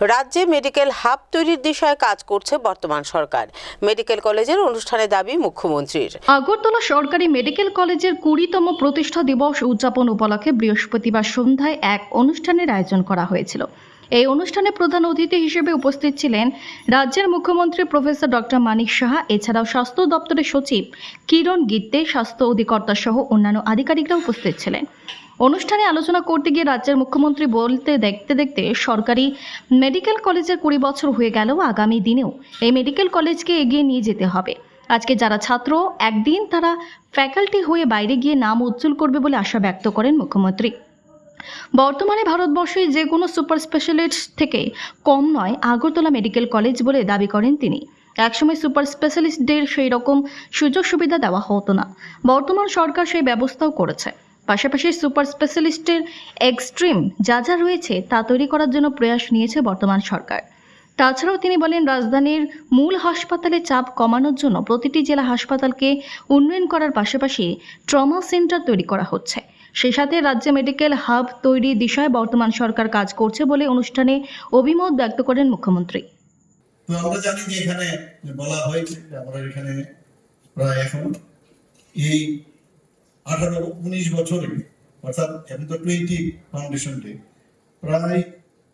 রাজ্যে medical hub তৈরির দিশায় কাজ করছে বর্তমান সরকার। মেডিকেল কলেজের অনুষ্ঠানে দাবি মুখ্যমন্ত্রীর। আগরতলা সরকারি মেডিকেল কলেজের কুড়িতম প্রতিষ্ঠা দিবস উদযাপন উপলক্ষে বৃহস্পতিবার সন্ধ্যায় এক অনুষ্ঠানের আয়োজন করা হয়েছিল। এই অনুষ্ঠানে প্রধান অতিথি হিসেবে উপস্থিত ছিলেন রাজ্যের মুখ্যমন্ত্রী প্রফেসর ডক্টর মানিক সাহা, এছাড়াও স্বাস্থ্য দপ্তরের সচিব কিরণ গিত্তে, স্বাস্থ্য অধিকর্তা সহ অন্যান্য আধিকারিকরা উপস্থিত ছিলেন। অনুষ্ঠানে আলোচনা করতে গিয়ে রাজ্যের মুখ্যমন্ত্রী বলতে দেখতে দেখতে সরকারি মেডিকেল কলেজের কুড়ি বছর হয়ে গেলেও আগামী দিনেও এই মেডিকেল কলেজকে এগিয়ে নিয়ে যেতে হবে। আজকে যারা ছাত্র, একদিন তারা ফ্যাকাল্টি হয়ে বাইরে গিয়ে নাম উজ্জ্বল করবে বলে আশা ব্যক্ত করেন মুখ্যমন্ত্রী। বর্তমানে ভারতবর্ষে যে কোনো সুপার স্পেশালিস্ট থেকে কম নয়, আগরতলা মেডিকেল কলেজ বলে দাবি করেন তিনি। একসময় সুপার স্পেশালিস্টদের সেই রকম সুযোগ সুবিধা দেওয়া হতো না। বর্তমান সরকার সেই ব্যবস্থাও করেছে। পাশাপাশি সুপার স্পেশালিস্টের এক্সট্রিম যা যা রয়েছে তা তৈরি করার জন্য প্রয়াস নিয়েছে বর্তমান সরকার। তাছাড়াও তিনি বলেন, রাজধানীর মূল হাসপাতালে চাপ কমানোর জন্য প্রতিটি জেলা হাসপাতালকে উন্নয়ন করার পাশাপাশি ট্রমা সেন্টার তৈরি করা হচ্ছে। সেই সাথে রাজ্যে মেডিকেল হাব তৈরির দিশায় বর্তমান সরকার কাজ করছে বলে অনুষ্ঠানে অভিমত ব্যক্ত করেন মুখ্যমন্ত্রী। তো আমরা জানি যে এখানে বলা হয়েছে আমরা এখানে প্রায় এখন এই আঠারো, উনিশ বছরে, অর্থাৎ এখন তো টোয়েন্টি ফাউন্ডেশন ডে প্রায়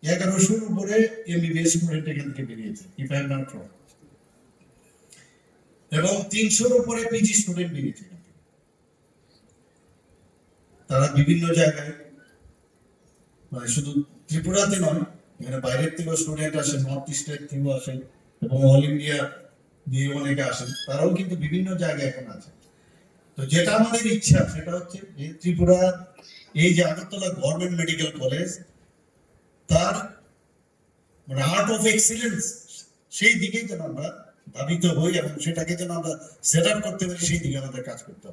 এগারোশোর উপরে এমবিবিএস স্টুডেন্ট এখান থেকে বেরিয়েছে ইফ আই নট রং এবং তিনশোর উপরে পিজি স্টুডেন্ট বেরিয়েছে তারা বিভিন্ন জায়গায় মানে শুধু ত্রিপুরাতে নয়, এখানে বাইরের থেকেও স্টুডেন্ট আসে নর্থ ইস্টের থেকেও আসে, এবং অল ইন্ডিয়া দিয়ে অনেকে আসেন, তারাও কিন্তু বিভিন্ন জায়গায় এখন আছে। তো যেটা আমাদের ইচ্ছা, সেটা হচ্ছে যে ত্রিপুরা, এই যে আগরতলা গভর্নমেন্ট মেডিকেল কলেজ তার মানে আর্ট অফ এক্সিলেন্স সেই দিকেই যেন আমরা ধাবিত হই এবং সেটাকে যেন আমরা সেট করতে পারি, সেই দিকে আমাদের কাজ করতে হবে।